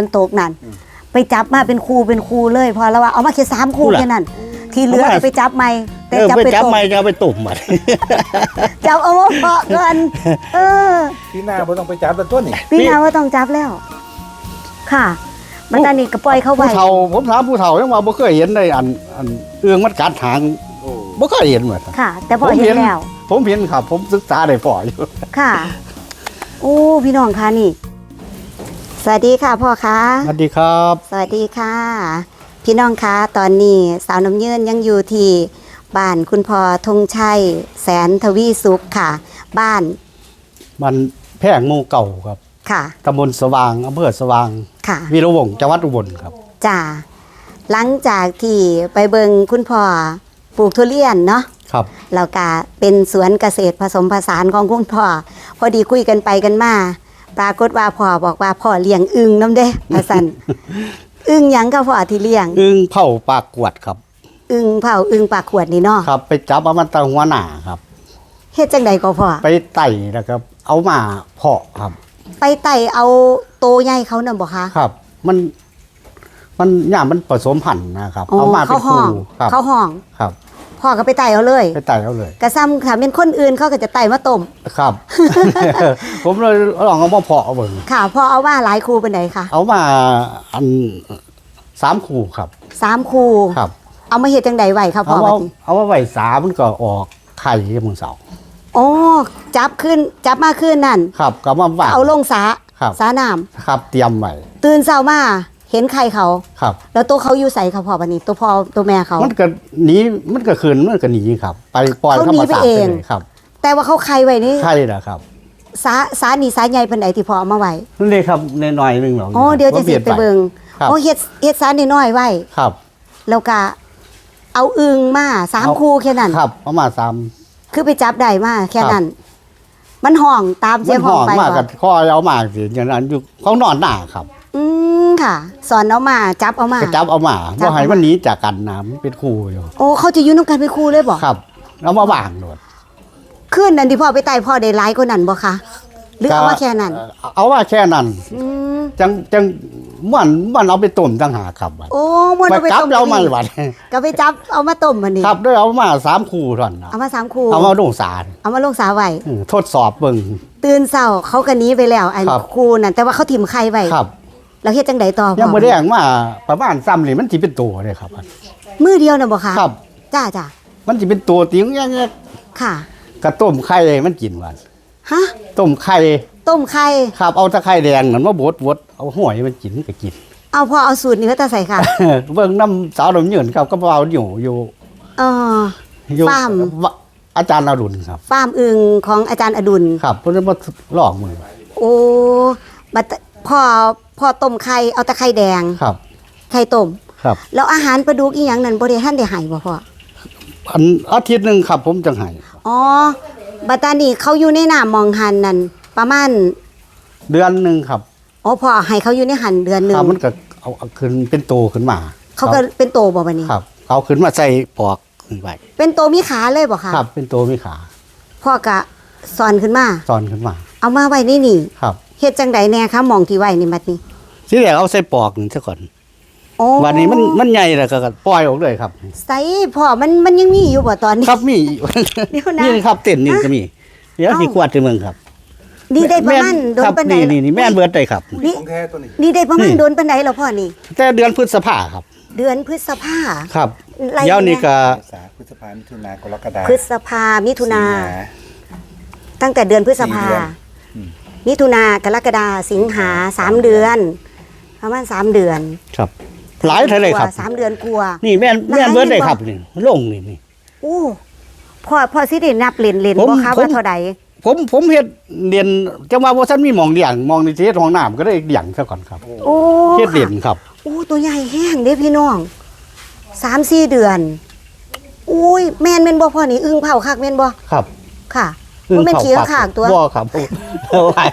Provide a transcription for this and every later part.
ฝนตกนั่นไปจับมาเป็นครูเป็นครูเลยพอแล้วว่าเอามาแค่สามครูพูดล่ะแค่นั้น ที่เหลือเอามาไปจับใหม่แต่เออจับไปไปจับตกไม่จะเอาไปตุ่มอะจับเอามาเพาะกันเออพี่หน้าบ่ต้องไปจับแต่ต้นนี่พี่นาว่าต้องจับแล้ว ค่ะมันตอนนี้ก็ปล่อยเข้าไปผู้เฒ่าผมถามผู้เฒ่ายังว่าบ่เคยเห็นในอันอันเอื้องมันกัดหางบ่เคยเห็นเหมือนค่ะ แต่พอเห็นแล้ว ผมเห็นครับ ผมศึกษาได้พออยู่ค่ะ โอ้พี่น้องคะนี่ สวัสดีค่ะพ่อคะสวัสดีครับ สวัสดีค่ะ พี่น้องคะตอนนี้สาวน้ำยืนยังอยู่ที่บ้านคุณพ่อธงชัย แสนทวีสุขค่ะ บ้านมันแพงหมู่เก่าครับค่ะตำบลสว่างอำเภอสว่างค่ะวีระวงศ์จังหวัดอุบลครับจ้าหลังจากที่ไปเบิงคุณพ่อปลูกทุเรียนเนาะครับแล้วก็เป็นสวนเกษตรผสมผสานของคุณพ่อพอดีคุยกันไปกันมา ปรากฏว่าพ่อบอกว่าพ่อเลี้ยงอึงน้ำเด้พะสันอึงหยังก็พ่อที่เลี้ยง อึ้งเผาปากกวดครับ อึงเผาอึงปากขวดนี่เนาะครับ ไปจับเอามันตาหัวหน้าครับ เฮ็ดจังใดก็พ่อ ไปไต่แล้วก็เอามาเพาะครับ ไปไต่เอาโตใหญ่เขาน่ะบ่คะ ครับ มัน มันย่ามมันผสมพันธุ์นะครับ อ๋อเอามาเป็เขานคห้รูองครับ เขาห้อง ครับ พ่อก็ไปไต่เอาเลย ไปไต่เอาเลย กระซ้ำค่ะเป็นคนอื่นเขาก็จะไต่มาต้มครับ ผมเลยลองเอามาเพาะเบิ่งค่ะพอเอาว่าหลายครูเป็นไหนคะเอามาอันสามคู่ครับสามครูครับ เอามาเฮ็ดจังใดไว้ครับพ่เอาอบัเอาดนี้เอามาไว้สามมันก็ออกไข่ที่มึงเสาอ๋อจับขึ้นจับมาขึ้นนั่น ครับก็มาว่าง เอาลงสาครับ สาน้ครับเตรียมไว้ำตื่นเช้ามา เห็นไข่เขาครับ แล้วตัวเขาอยู่ใส่ครับพ่อบัดนี้ ตัวพ่อตัวแม่เขามันก็หนีมันก็คืนมันก็หนีครับ ไปปล่อยเขาธรหนีรมไปชาติเอไปงเลยครับ แต่ว่าเขาไข่ไว้นี่ใช่แหละครับสาสานี่สาใหญ่เพิ่นใดที่พ่อเอามาไว้นี่ครับในน้อยๆหนึงหรอกอ๋อเดี๋ยวจะสิไปเบิ่งครับอ๋อเฮ็ดเฮ็ดสาน้อยๆไว้ครับ แล้วก็เอาอึงมาสามเอาคู่แค่นั้นครับประมาณสามคือไปจับได้มาแค่นั้นมันห้องตามเสีมัยงนห้ห่อองงไปมากบ่กับข้อเอามากสิอย่างนั้นอยู่เขานอนหน้าครับอืม ค่ะ สอนเอามาจับเอามาก็จับเอามาจับว่าเอาให้มามันหนีจากกันนะมันเป็นคู่อยู่โอ้เขาจะอยู่นำกันเป็นคู่เลยบ่ครับเอามาวางโดดคืนนั้นที่พ่อไปไต่พ่อได้หลายกว่านั้นบ่คะหรือเอาว่าแค่นั้น ก็เอาว่าแค่นั้น อืมจังจังมันมันเอาไปต้มจังหาครับบัดโอ้มันไปเอาไปจับต้มเราไม่กินบัดก็ไปจับเอามาต้มมันนี่ครับด้วยเอามาสามคู่ท่อนนะเอามาสามคู่เอามาลงสารเอามาลงสาไว้อืมทดสอบเบิ่ง ตื่นเช้าเขาก็หนีไปแล้วไอ้ครับคู่นั่นแต่ว่าเขาถิ่มไข่ไว้ครับ แล้วเฮ็ดจังไดต่อพ่อยังบ่ได้งมาประมาณซ้ำนี่มันสิเป็นตัวเลยครับ มือเดียวน่ะบ่คะครับ จ้าจ้ามันสิเป็นตัวติ๋งแง่ค่ะๆกระต้มไข่ให้มันกินวันฮะต้มไข่ต้มไข่ครับเอาตะไคร้แดงนั่นมาบดบดเอาหอยมันกินก็กิน เอาพ่อเอาสูตรนี้เขาจะใส่ค่ะเบิ่งน้ำสาวดำเนินครับก็เอาอยู่อยู่เอออยู่ฟาร์มวะอาจารย์อรุณครับฟาร์มอึงของอาจารย์อดุลครับเพิ่นมาลอกมือโอ้บัด พ่อพ่อต้มไข่เอาแต่ไข่แดงครับ ไข่ต้มครับ แล้วอาหารปลาดุกอีหยังนั่นบ่ได้ท่านได้ให้บ่พ่ออันอาทิตย์หนึงครับ ผมจังให้อ๋อบัดตานี้เขาอยู่ในน้ำมองหันนั่นประมาณเดือนหนึงครับอ๋อพ่อให้เขาอยู่ในหันเดือนหนึคงรับมันก็เอาเอาขึ้นเป็นโตขึ้นมาเขาก็เป็นโตบ่บัดนี้ ครับ เอาขึ้นมาใส่ปอกขึ้นไปเป็นโตมีขาเลยบ่คะครับ เป็นโตมีขาพ่อก็สอนขึ้นมา ตอนขึ้นมา เอามาไว้นี่นี่ ครับ เฮ็ดจังใดแน่คะหมองที่ไว้นี่บัดนี้ที่แรกเอาใส่ปอกนี่ซะก่อนโอ้วันนี้มันมันใหญ่แล้วก็ปล่อยออกเลยครับ ใส่พ่อมันมันยังมีอยู่บ่ตอนนี้ ครับมีเดี๋ยวนะนี่ครับเต้นนี่ก็มีเดี๋ยวเอ้าที่กวาดในเมืองครับนี่ได้ประมาณโดนครับปานใดนี่นี่นี่แม่นเบิร์ดได้ครับอุ้ยของแท้ตัวนี้นี่ได้ประมาณนี่โดนปานใดแล้วพ่อนี่ แต่เดือนพฤษภาครับ เดือนพฤษภาครับไล่เดี๋ยวนี้ก็เมษาพฤษภามิถุนากรกฎาพฤษภามิถุนาสิงหตั้งแต่เดือนพฤษภาสี่เดือนอื มมิถุนากรกฎาสิงหาสามเดือน ประมาณสามเดือนครับ หลายเท่าเลยครับกว่าสามเดือนกลัวานี่แม่นหลายแม่นเบิร์ดได้นี่บ่ครับนี่ลงนี่นี่โอ้พ่อพ่อสิได้นับเล่นเล่นผมบ่คะผมว่าเท่าใดผมผมเฮ็ดเรียนจังว่าบ่ทันมีหมองเลี้ยงหมองในเฮ็ดห้องน้ำก็ได้เลี้ยงซะก่อนครับโอ้เฮ็ดเรียนค่ะครับโอ้ตัวใหญ่แห้งเด้พี่น้องสามสี่เดือน อุ้ยแม่นแม่นบ่พ่อนี่อึ้งเผาคักแม่นบ่ครับ ค่ะ ว่าแม่นขี้ข้างขางตัว บ่ครับเอาไว้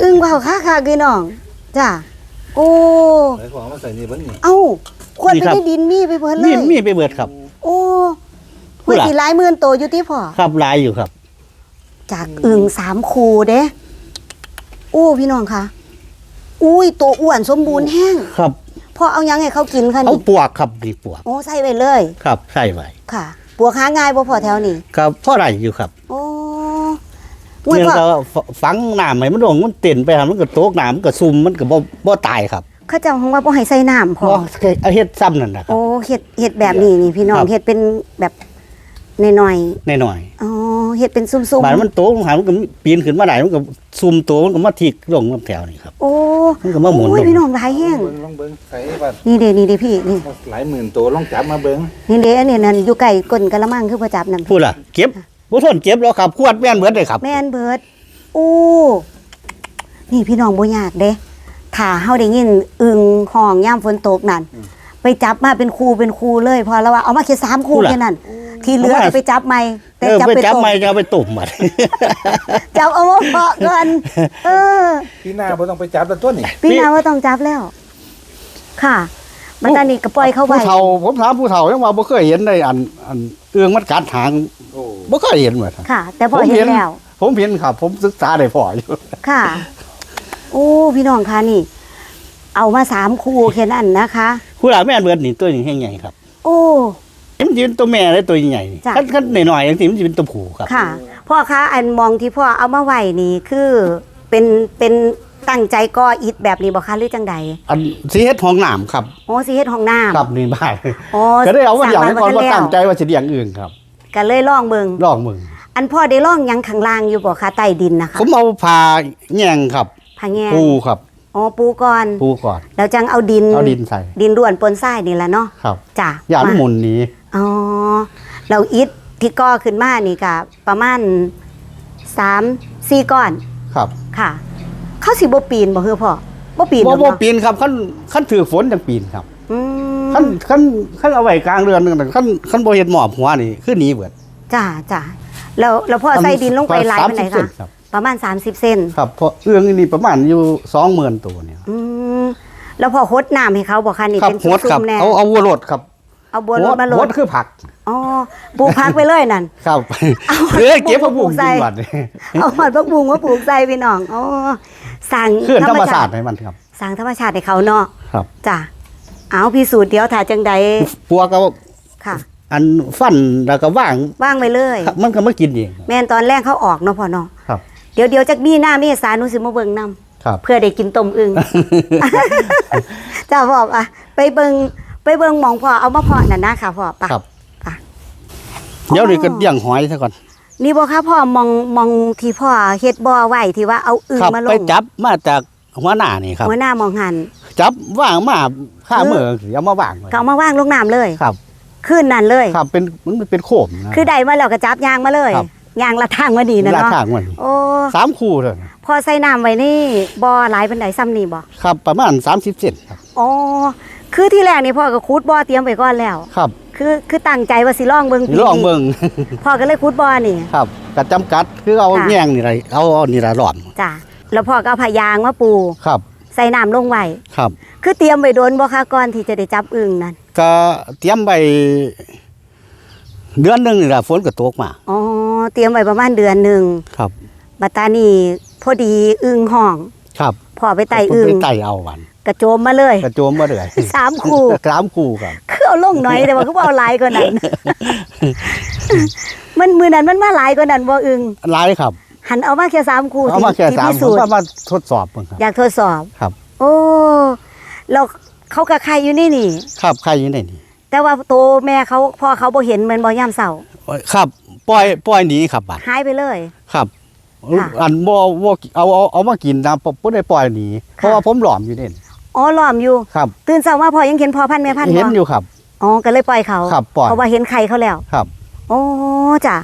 อึ้งเผาคักคักพี่น้องจ้ะโอ้ใส่ของมาใส่นี่เบิ่งนี่เอ้าควรไปได้ดินมีไปเพิ่นเลนี่ยมีไปเบิดครับ โอ้ผู้ผู้หลักที่หลายหมื่นโตอยู่ที่พ่อ ครับหลายอยู่ครับ จากอึ่งสามคูเด้โอ้พี่น้องคะอุ้ยตัวอ้วนสมบูรณ์แห้งครับพ่อเอาหยังให้เขากินคะเอานี่ปวกครับนี่ปวกโอ้ใส่ไว้เลย ครับใส่ไว้ค่ะ ปัวค้าง่ายบ่พอแถวนี้ครับพ่อไรอยู่ครับโอ้อุ้ยเนี่ยพ่อก็ฝังน้ำให้มันลงมันเต้นไปหามันก็โตกน้ำมันก็ซุ่มมันก็บ่บ่ตายครับเขาเจ้าของว่าบ่ให้ใส่น้ำเพพ่อราะเอาเฮ็ดซ้ำนั่นนะครัโอ้บเฮ็ดเฮ็ดแบบนี้นี่พี่น้องครับเฮ็ดเป็นแบบ น้อยน้อยๆอ๋อเฮ็ดเป็นซุ่มๆบาดมันโตลงหามันก็ปีนขึ้นมาได้มันก็ซุ่มโตมันก็มาทิกลงลำแถวนี่ครับ ๆโอ้มันก็มาหมุนโอ้ยลง พี่น้องหลายแห้งเบิ่งลองเบิ่งใส่ว่านี่เด้นี่เด้พี่นี่หลายหมื่นตัวลองจับมาเบิ่งนี่เด้อันนี้นั่นอยู่ใกล้ก้นกะละมังคือบ่จับนั่นพูดล่ะเก็บบ่ทนเก็บแล้วครับขวดแม่นเบิดเลยครับ แม่นเบิดโอ้นี่พี่น้องบ่ยากเด้ถ้าเฮาได้ยินอึงห้องยามฝนตกนั่นไปจับมาเป็นคู่เป็นคู่เลยพอแล้วว่าเอามาแค่สามคู่คู่ล่ะ แค่นั้น ที่เหลือเอามาเอาไปจับใหม่แต่เออจับไปไปจับต้มไม้จะเอาไปตุ่มบัดจับเอามาเพาะก่อนเออ พี่หน้าบ่ต้องไปจับแล้วตัวนี่พี่นาว่าต้องจับแล้ว ค่ะมันตอนนี้ก็ปล่อยเข้าไปผู้เฒ่าผมถามผู้เฒ่ายังว่าบ่เคยเห็นได้อันอันเอื้องมันกัดหางโอ้บ่เคยเห็นเหมือนกันค่ะ แต่พอเห็นแล้ว ผมเห็นครับ ผมศึกษาได้พออยู่ ค่ะ โอ้พี่น้องคะนี่ เอามาสามคู่แค่นั้นนะคะ ผู้หลานแม่นเบิดนี่ตัวนี้แห้งใหญ่ครับ โอ้ มันยืนตัวแม่และตัวใหญ่นี่จ้ะคันคันหน่อยๆอย่างที่มันจะเป็นตัวผู้ครับ ค่ะ พ่อคะอันมองที่พ่อเอามาไว้นี่คือเป็นเป็นตั้งใจก่ออิฐแบบนี้บ่คะหรือจังใดอันสิเฮ็ดห้องน้ำครับโอ้สิเฮ็ดห้องน้ำครับนี่บ้านโอ้ก็ได้เอามาสร้อย่างนี้ก่อนบ้ว่าบ่ทัตั้งใจแล้วว่าสิเลี้ยงอื่นครับก็เลยลองเบิ่งลองมึงอันพ่อได้ลองหยังข้างล่างอยู่บ่คะใต้ดินนะคะผมเอาพาแยงครับผาแงงปูครับอ๋อปูก่อนปูก่อน แล้วจังเอาดินเอาดินใส่ดินร่วนปนทรายนี่แหละเนาะครับจ้ะอย่ามันมาหมุนหนี้ อ๋อเราอิฐที่ก่อขึ้นมานี่ก็ประมาณสามสี่ก้อนครับค่ะ เขาสิบ่ปีนบ่เฮือพ่อบ่ปีนบ่หรอกบ่เนาะปีนครับคันคันถือฝนจังปีนครับอืมคันคันคันเอาไว้กลางเรือนนึงคันคันบ่เฮ็ดหมอบหัวนี่คือหนีเบิดจ้าจ้าแล้วแล้วพ่อใส่ดินลงไปหลายปานไหน30เซคะครับประมาณ 30 เซนครับเพราะเอื้องนี่ประมาณอยู่20,000ตัวเนี่ยอืมแล้วพอหดน้ำให้เขาบ่คะนี่ครับเป็นโหดครับซุ่มๆแน่เอาเอาวัวโลดครับ เอาบัวรดมาโลโหดดคือผักอ๋อปลูกพักไปเลยนั่นครับเอาเอ้ยเก็บผักบุ้งใส่กินบัดนี่เอาหอดพักบุงมาปลูกใส่พี่น้องอ๋อสั่งคือธรรมชาติให้มันครับสั่งธรรมชาติให้เขาเนาะครับจ้ะเอาพิสูจน์เดี๋ยวถ้าจังใดปัวก็ค่ะ อันฟันแล้วก็ว่างว่างไว้เลยครับมันก็มากินเองแม่นตอนแรกเขาออกเนาะพ่อเนาะครับเดี๋ยวเดี๋ยวจักมีหน้าเมษาหนูสิมาเบิ่งนํครับเพื่อได้กินต้มอึ่งจ้าพ่ออะไปเบิ่ง ไปเบิ่งหมองพ่อเอามาเพาะนั่นนะค่ะพ่อไปครับไปเดี๋ยวนี้ก็เลี้ยงหอยซะก่อนนี่บ่คะพ่อมองมองที่พ่อเฮ็ดบ่อไว้ที่ว่าเอาอึ่งครับมาลไปงจับมาจากหัวหน้านี่ครับ หัวหน้ามองหัน จับว่างมาข้ามือเอามาว่างไว้ก็เอามาว่างลงน้ำเลยครับคืนนั้นเลย ครับเป็นมันเป็นโคมนะ คือได้มาแล้วก็จับยางมาเลยครับ ยางละทางมาดีนะราเนาะคามันโอ้สามคู่เท่านั้นพอใส่น้ำไว้นี่บ่อหลายปานใดซ้ำนี่บ่ครับประมาณ 30เซนครับ อ๋อ คือที่แรกนี่พ่อก็คูดบ่อเตรียมไว้ก่อนแล้ว ครับ คือคือตั้งใจว่าสิลองเบิ่งนี่ลองเบิ่ง พ่อก็เลยคูดบ่อนี่ ครับกัจำกัดคือเอาค่ะแง่งนี่ไรเอาเอานี่ละหลอมจ้ะแล้วพ่อก็เอาผ้ายางมาปู ครับ ใส่น้ำลงไว้ครับ คือเตรียมไว้โดนบ่คะก่อนที่จะได้จับอึ่งนั่นก็เตรียมไปเดือนหนึงนี่ล่ะฝนก็ตกมา อ๋อเตรียมไว้ประมาณเดือนหนึ่งครับ บัดตานี่พอดีอึ่งห้อง ครับ พ่อไปไต่อึ่งไปไต่เอาวัน กระโจมมาเลย กระโจมมาเลยสามคู่สามคู่ครับคือเอาลงหน่อยแต่ว่าคือบ่เอาหลายกว่านั้นมันมือนั้นมันมาหลายกว่านั้นบ่อึ่งหลายครับ หันเอามาแค่สามคู่เอามาแค่ที่สามพิผสูมจน์ว่ามาทดสอบเพิ่งครับอยากทดสอบครับ โอ้แล้วเขากะใครอยู่นี่นี่ ครับใครอยู่ในนี่แต่ว่าโตแม่เขาพ่อเขาบ่เห็นเหมือนบ่ยามเช้าครับปล่อยปล่อยหนีครับบัดหายไปเลย ครับ ค่ะอันบ่บ่เอาเอาเอามากินนะบ่ได้ปล่อยหนีเพราะว่าผมหลอมอยู่นี่อ๋อล้อมอยู่ ครับ ตื่นเช้ามาพ่อยังเห็นพ่อพันธุ์แม่พันธุ์เห็นบ่อยู่ครับ อ๋อก็เลยปล่อยเขาครับปล่อย เพราะว่าเห็นไข่เขาแล้วครับโอ้จ้ะ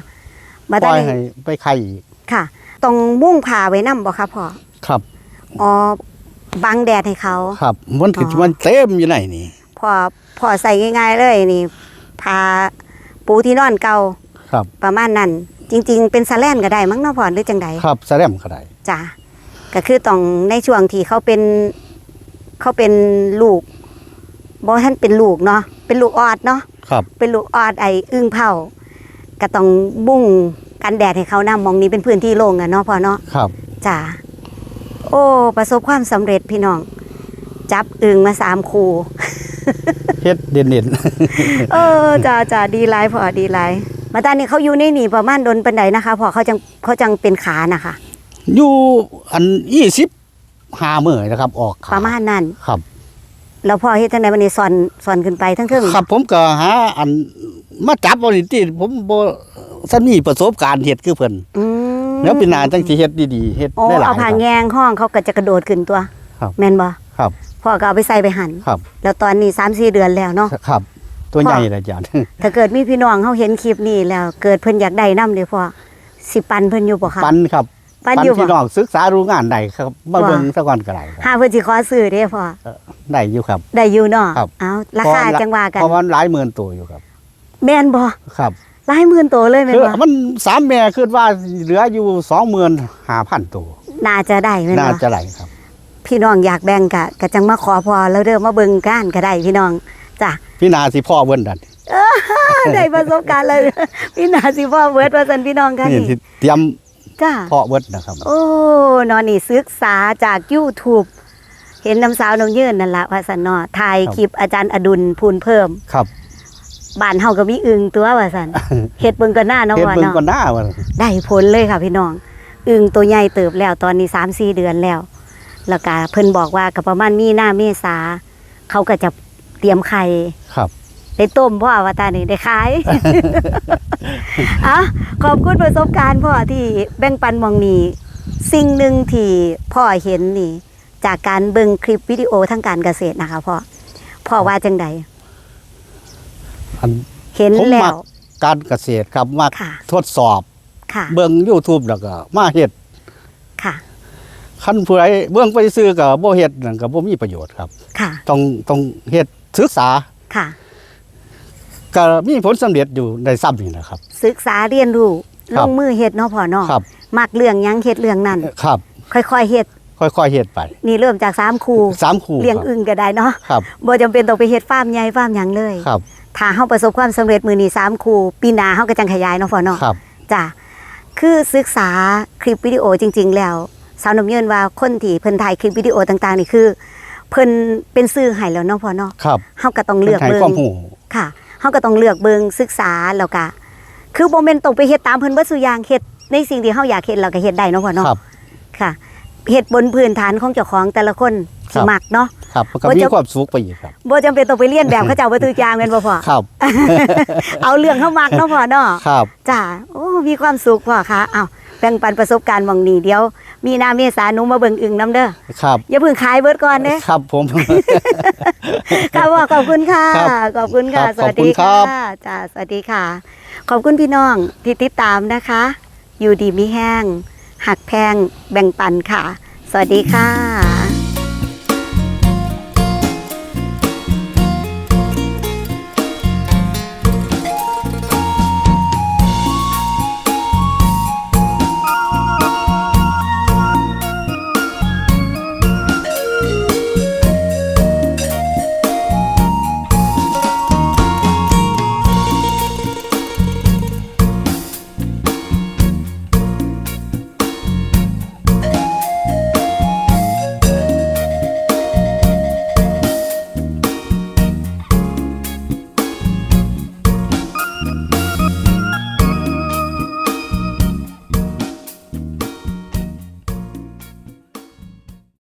บัดปล่ตาอยนี้ให้ไปไข่อีกค่ะ ต้องมุ่งผ่าไว้นํบ่คะพ่อครับอ๋อบังแดดให้เขา ครับมันคืออ๋อ มันเต็มอยู่ในนี่ พอพอใส่ง่ายๆเลยนี่พาปูที่นอนเก่าครับ ประมาณนั้น จริง ๆ เป็นสแลนก็ได้มั้งเนาะพ่อหรือจังใดครับแสดงก็ได้จ้ะก็คือต้องในช่วงที่เขาเป็นเขาเป็นลูกบ่ท่านเป็นลูกเนาะเป็นลูกออดเนาะครับ เป็นลูกออดไอ้อึ้งเผาก็ต้องบุ้งกันแดดให้เขานำมองนี้เป็นพื้นที่โล่งอะเนาะพ่อเนาะครับ จ้ะโอ้ประสบความสำเร็จพี่น้อง จับอึงมาสามคูเฮ็ดเด่นเออจ้าจ้าดีไลายพอดีไลาย มาตอนนี้เขาอยู่ในนี่ประมาณโดนปันไดนะคะพอเขาจังเขาจังเป็นขานะคะๆอยู่อัน25มื้อนะครับ ออกขประมาณนั้นครับแล้วพอเฮ็ดจังไดวันนี้สอนสอนขึ้นไปทั้งเทิงครับ ผมก็หาอันมาจับเอานี่ติผมบ่ซันมีประสบการณ์เฮ็ดคือเพิ่นอืมแล้วเป็นหนาจังสิเฮ็ดดีๆเฮ็ดโอ้ได้หลายเอาผ่าครับ แงงห้องเขาก็จะกระโดดขึ้นตัวครับ แม่นบ่ครับ พ่อก็เอาไปใส่ไปหั่นครับแล้วตอนนี้3 4เดือนแล้วเนาะครับ ตัวใหญ่เลยอาจารย์ถ้าเกิดมีพี่น้องเขาเห็นคลิปนี้แล้ว เกิดเพิ่นอยากได้นำเด้พ่อสิปันเพิ่นอยู่บ่คะปันครับปันอยู่พี่บ่น้องศึกษารู้งานได้ครับมาว่าเบิ่งซะก่อนก็ได้ครับหาเพิ่นสิขอซื้อเด้พ่อได้อยู่ครับ ได้อยู่เนาะครับเอาราคาจังว่ากันเพราะมันหลายหมื่นตัวอยู่ครับ แม่นบ่ครับหลายหมื่นตัวเลยแม่นคือบ่มันสามแม่คิดว่าเหลืออยู่25,000ตัวน่าจะได้แม่นน่าบ่จะได้ครับ พี่น้องอยากแบ่งกะกะจังมาขอพอแล้วเด้อมาเบิ่งกันก็ได้พี่น้อง จ้ะพี่นาสิพ่อเบิ่นดันได้ประสบการณ์เลยพี่นาสิพ่อเวิร์ดว่าสันพี่น้องค่ะนี่นี่สิเตรียมจ้าพ่อเบิ่นนะครับ โอ้นอนนี่ศึกษาจาก YouTube เห็นน้ำสาวน้องยืนนั่นละว่าสันเนอถ่ายคลิปอาจารย์อดุลพูนเพิ่มครับบ้านเฮาก็มีอึงตัวว่าสันเฮ็ดเบิ่งก็หน้าเนาะเฮ็ดว่าเบิ่งเนาะก่อนหน้าว่าได้ผลเลยค่ะพี่น้องอึงตัวใหญ่เติบแล้วตอนนี้3 4เดือนแล้ว แล้วก็เพิ่นบอกว่าก็ประมาณมีหน้าเมษาเขาก็จะ เตรียมไข่ครับ ได้ต้มพ่อว่าตานี่ได้ขายอะขอบคุณประสบการณ์พ่อที่แบ่งปันหมองนี้สิ่งหนึ่งที่พ่อเห็นนี่ จากการเบิ่งคลิปวิดีโอทางการเกษตรนะคะพ่อพ่อว่าจังใดอันเห็นผมแล้มักว การเกษตรครับมาค่ะ ทดสอบ ค่ะ เบิ่ง YouTube แล้วก็มาเฮ็ดค่ะ คันผู้ใดเบิ่งไปซื้อก็บ่เฮ็ดนั่นก็บ่มีประโยชน์ครับ ค่ะ ต้องต้องเฮ็ด ศึกษาค่ะ ก็มีผลสำเร็จอยู่ในซ้ำนี่นะครับ ศึกษาเรียนรู้คลรับงมือเฮ็ดเนาะพ่อเนาะครับมักเรื่องหยังเฮ็ดเรื่องนั้นครับ ค่อยๆเฮ็ดค่อยๆเฮ็ดไป นี่เริ่มจากสามครูสามคู่เลี้ยงครับอึ่งก็ได้เนาะครับบ่จำเป็นต้องไปเฮ็ดฟาร์มใหญ่ฟาร์มหยังเลยครับถ้าเฮาประสบความสำเร็จมือนี้3คู่ปีหน้าเฮาก็จังขยายเนาะพ่อเนาะครับจ้ะคือศึกษาคลิปวิดีโอจริง ๆ แล้วสาวน้ำเยินว่าคนที่เพิ่นถ่ายคลิปวิดีโอต่างๆนี่คือ เพิ่นเป็นสื่อให้แล้วเนาะพ่อเนาะครับเฮาก็ต้องเลือกให้เบิ่ความงรู้ค่ะเฮาก็ต้องเลือกเบิ่งศึกษาแล้วก็คือบ่แม่นต้องไปเฮ็ดตามเพิ่นเบิดซุอย่างเฮ็ดในสิ่งที่เฮาอยากเฮ็ดเราก็เฮ็ดได้เนาะพ่อเนาะครับค่ะเฮ็ดบนพื้นฐานของเจ้าของแต่ละคนครัสิบมักเนาะครับก็ว่ามีจะความสุขไปอีกครับบ่จำเป็นต้องไปเรียนแบบเขาเจ้าบ่ทุกอย่างแม่นบ่พ่อครับ เอาเรื่องเฮามักเนาะพ่อเนาะครับจ้าโอ้มีความสุขพ่อคะอ้าวแบ่งปันประสบการณ์หมองนี้เดี๋ยว มีนาเมษาหนูมาเบิ่งอึ่งน้ำเด้อครับอย่าเพิ่งขายเบิดก่อนเด้ครับ ผมค่ะพ่อขอบคุณค่ะครับขอบคุณค่ะครับสวัสดีขอบคุณครัค่ะบจ้าสวัสดีค่ะ ขอบคุณพี่น้องที่ติดตามนะคะ อยู่ดีมีแห้งหักแพงแบ่งปันค่ะ สวัสดีค่ะ